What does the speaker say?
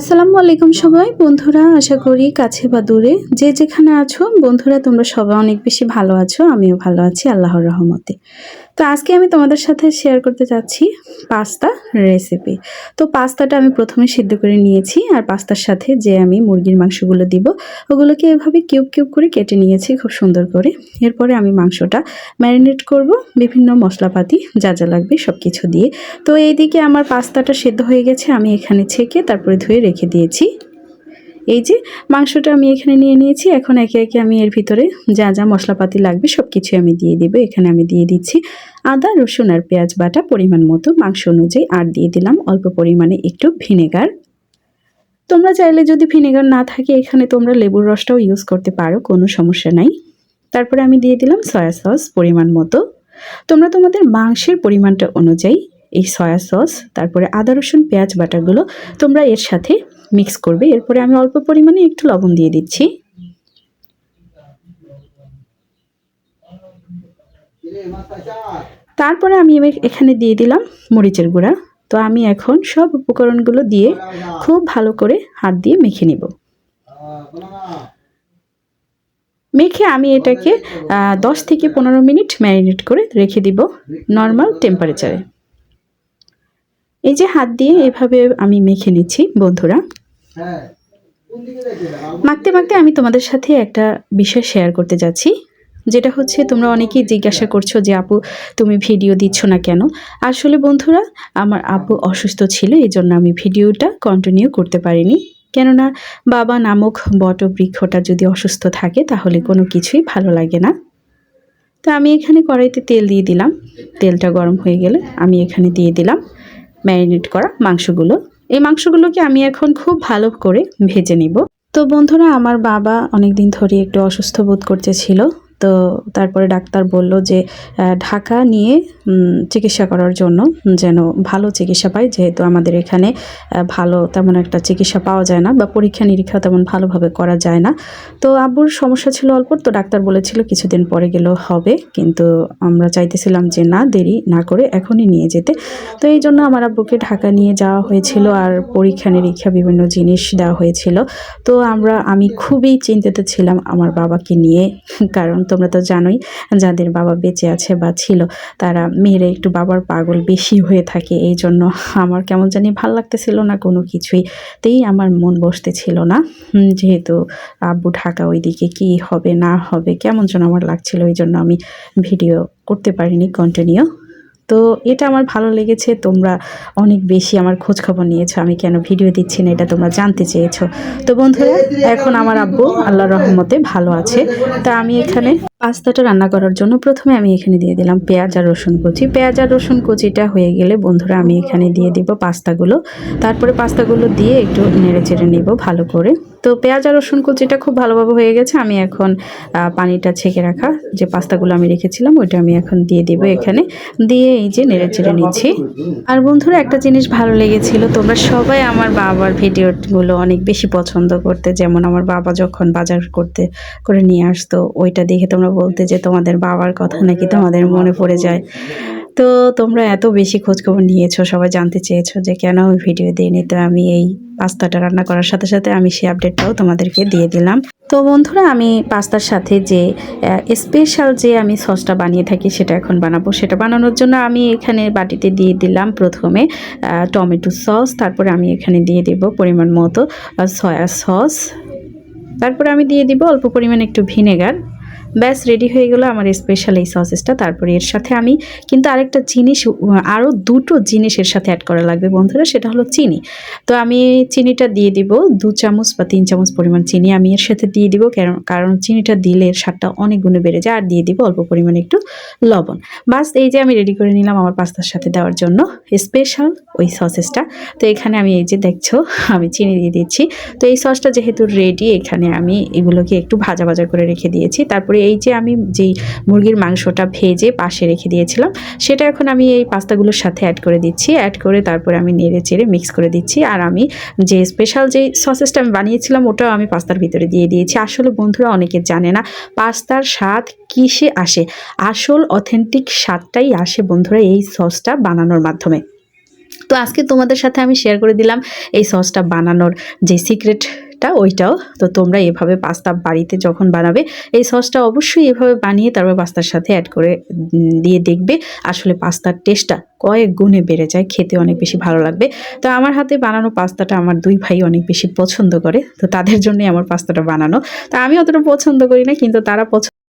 আসসালামু আলাইকুম সবাই। বন্ধুরা, আশা করি কাছে বা দূরে যে যেখানে আছো, বন্ধুরা তোমরা সবাই অনেক বেশি ভালো আছো, আমিও ভালো আছি, আল্লাহর রহমতে। তো আজকে আমি তোমাদের সাথে শেয়ার করতে চাচ্ছি পাস্তা রেসিপি তো পাস্তাটা আমি প্রথমে সিদ্ধ করে নিয়েছি আর পাস্তার সাথে যে আমি মুরগির মাংসগুলো দিব, ওগুলোকে এভাবে কিউব কিউব করে কেটে নিয়েছি খুব সুন্দর করে। এরপরে আমি মাংসটা ম্যারিনেট করব, বিভিন্ন মশলাপাতি যা যা লাগবে সব কিছু দিয়ে। তো এইদিকে আমার পাস্তাটা সেদ্ধ হয়ে গেছে, আমি এখানে ছেঁকে তারপরে ধুয়ে রেখে দিয়েছি। এই যে মাংসটা আমি এখানে নিয়ে নিয়েছি, এখন একে একে আমি এর ভিতরে যা যা মশলাপাতি লাগবে সব কিছু আমি দিয়ে দিব। এখানে আমি দিয়ে দিচ্ছি আদা, রসুন আর পেঁয়াজ বাটা পরিমাণ মতো। মাংস অনুযায়ী আর দিয়ে দিলাম অল্প পরিমাণে একটু ভিনেগার। তোমরা চাইলে যদি ভিনেগার না থাকে, এখানে তোমরা লেবুর রসটাও ইউজ করতে পারো, কোনো সমস্যা নাই। তারপরে আমি দিয়ে দিলাম সয়া সস পরিমাণ মতো। তোমরা তোমাদের মাংসের পরিমাণটা অনুযায়ী এই সয়া সস, তারপরে আদা, রসুন, পেঁয়াজ বাটাগুলো তোমরা এর সাথে মিক্স করবে। এরপরে আমি অল্প পরিমাণে একটু লবণ দিয়ে দিচ্ছি। তারপরে আমি এখানে দিয়ে দিলাম মরিচের গুঁড়া। তো আমি এখন সব উপকরণগুলো দিয়ে খুব ভালো করে হাত দিয়ে মেখে নিব। মেখে আমি এটাকে দশ থেকে পনেরো মিনিট ম্যারিনেট করে রেখে দিব নর্মাল টেম্পারেচারে। এই যে হাত দিয়ে এভাবে আমি মেখে নিচ্ছি, বন্ধুরা। মাখতে মাখতে আমি তোমাদের সাথে একটা বিষয় শেয়ার করতে যাচ্ছি, যেটা হচ্ছে তোমরা অনেকেই জিজ্ঞাসা করছ যে, আপু, তুমি ভিডিও দিচ্ছ না কেন? আসলে বন্ধুরা, আমার আপু অসুস্থ ছিল এই জন্য আমি ভিডিওটা কন্টিনিউ করতে পারিনি। কেননা, বাবা নামক বটবৃক্ষটা যদি অসুস্থ থাকে, তাহলে কোনো কিছুই ভালো লাগে না। তো আমি এখানে কড়াইতে তেল দিয়ে দিলাম। তেলটা গরম হয়ে গেলে আমি এখানে দিয়ে দিলাম ম্যারিনেট করা মাংসগুলো। এই মাংসগুলোকে আমি এখন খুব ভালো করে ভেজে নিব। তো বন্ধুরা, আমার বাবা অনেকদিন ধরে একটু অসুস্থ বোধ করতেছিল। তো তারপরে ডাক্তার বলল যে ঢাকা নিয়ে চিকিৎসা করার জন্য যেন ভালো চিকিৎসা পাই যেহেতু আমাদের এখানে ভালো তেমন একটা চিকিৎসা পাওয়া যায় না বা পরীক্ষা নিরীক্ষা তেমন ভালোভাবে করা যায় না। তো আব্বুর সমস্যা ছিল অল্প, তো ডাক্তার বলেছিল কিছুদিন পরে গেলেও হবে। কিন্তু আমরা চাইতেছিলাম যে, না, দেরি না করে এখনই নিয়ে যেতে। তো এই জন্য আমার আব্বুকে ঢাকা নিয়ে যাওয়া হয়েছিল আর পরীক্ষা নিরীক্ষা বিভিন্ন জিনিস দেওয়া হয়েছিল। তো আমরা, আমি খুবই চিন্তিত ছিলাম আমার বাবাকে নিয়ে। কারণ তোমরা তো জানোই যাদের বাবা বেঁচে আছে বা ছিল, তারা মেয়েরা একটু বাবার পাগল বেশি হয়ে থাকে, এই জন্য আমার কেমন জানি ভালো লাগতেছিল না কোনো কিছুই। তেই আমার মন বসতে ছিল না যেহেতু আব্বু ঢাকা ওইদিকে কি হবে না হবে কেমন যেন আমার লাগছিল, ওই জন্য আমি ভিডিও করতে পারিনি কন্টিনিউ তো এটা আমার ভালো লেগেছে, তোমরা অনেক বেশি আমার খোঁজ খবর নিয়েছো, আমি কেন ভিডিও দিচ্ছি না এটা তোমরা জানতে চেয়েছো। তো বন্ধুরা, এখন আমার আব্বু আল্লাহ রহমতে ভালো আছে, তা আমি এখানে পাস্তাটা রান্না করার জন্য প্রথমে আমি এখানে দিয়ে দিলাম পেঁয়াজ আর রসুন কুচি। পেঁয়াজ আর রসুন কুচিটা হয়ে গেলে বন্ধুরা আমি এখানে দিয়ে দিব পাস্তাগুলো। তারপরে পাস্তাগুলো দিয়ে একটু নেড়ে চেড়ে নেব ভালো করে। তো পেঁয়াজ আর রসুন কুচিটা খুব ভালোভাবে হয়ে গেছে। আমি এখন পানিটা ছেঁকে রাখা যে পাস্তাগুলো আমি রেখেছিলাম, ওইটা আমি এখন দিয়ে দিব এখানে। দিয়ে এই যে নেড়ে চেড়ে নিচ্ছি। আর বন্ধুরা, একটা জিনিস ভালো লেগেছিল, তোমরা সবাই আমার বাবার ভিডিওগুলো অনেক বেশি পছন্দ করতে। যেমন আমার বাবা যখন বাজার করতে, করে নিয়ে আসতো, ওইটা দেখে তোমরা বলতে যে তোমাদের বাবার কথা নাকি তোমাদের মনে পড়ে যায়। তো তোমরা এত বেশি খোঁজখবর নিয়েছো, সবাই জানতে চেয়েছো যে কেন আমি ভিডিও দিইনি তো আমি এই পাস্তাটা রান্না করার সাথে সাথে আমি সেই আপডেটটাও তোমাদেরকে দিয়ে দিলাম। তো বন্ধুরা, আমি পাস্তার সাথে যে স্পেশাল যে আমি সসটা বানিয়ে থাকি সেটা এখন বানাবো। সেটা বানানোর জন্য আমি এখানে বাটিতে দিয়ে দিলাম প্রথমে টমেটো সস তারপরে আমি এখানে দিয়ে দেব পরিমাণ মতো সয়া সস তারপরে আমি দিয়ে দিব অল্প পরিমাণ একটু ভিনেগার ব্যাস রেডি হয়ে গেলো আমার স্পেশাল এই সসেসটা তারপরে এর সাথে আমি কিন্তু আরেকটা জিনিস আরও দুটো জিনিস এর সাথে অ্যাড করা লাগবে বন্ধুরা, সেটা হলো চিনি। তো আমি চিনিটা দিয়ে দিব, দু চামচ বা তিন চামচ পরিমাণ চিনি আমি এর সাথে দিয়ে দিব, কারণ কারণ চিনিটা দিলে এর স্বাদটা অনেক গুণে বেড়ে যায়, আর দিয়ে দিব অল্প পরিমাণে একটু লবণ। বাস, এই যে আমি রেডি করে নিলাম আমার পাস্তার সাথে দেওয়ার জন্য স্পেশাল ওই সসেসটা তো এখানে আমি এই যে দেখছ, আমি চিনি দিয়ে দিচ্ছি। তো এই সসটা যেহেতু রেডি এখানে আমি এগুলোকে একটু ভাজা ভাজা করে রেখে দিয়েছি। তারপরে এই যে আমি যেই মুরগির মাংসটা ভেজে পাশে রেখে দিয়েছিলাম, সেটা এখন আমি এই পাস্তাগুলোর সাথে অ্যাড করে দিচ্ছি। অ্যাড করে তারপরে আমি নেড়ে চেড়ে মিক্স করে দিচ্ছি। আর আমি যে স্পেশাল যে সসেসটা আমি বানিয়েছিলাম, ওটাও আমি পাস্তার ভিতরে দিয়ে দিয়েছি। আসলে বন্ধুরা অনেকে জানে না পাস্তার স্বাদ কিসে আসে? আসল অথেন্টিক স্বাদটাই আসে বন্ধুরা এই সসটা বানানোর মাধ্যমে। তো আজকে তোমাদের সাথে আমি শেয়ার করে দিলাম এই সসটা বানানোর যে সিক্রেটটা ওইটাও। তো তোমরা এভাবে পাস্তা বাড়িতে যখন বানাবে, এই সসটা অবশ্যই এভাবে বানিয়ে তারপর পাস্তার সাথে অ্যাড করে দিয়ে দেখবে আসলে পাস্তার টেস্টটা কয়েক গুণে বেড়ে যায়, খেতে অনেক বেশি ভালো লাগবে। তো আমার হাতে বানানো পাস্তাটা আমার দুই ভাই অনেক বেশি পছন্দ করে, তো তাদের জন্যই আমার পাস্তাটা বানানো। তো আমি অতটা পছন্দ করি না, কিন্তু তারা পছন্দ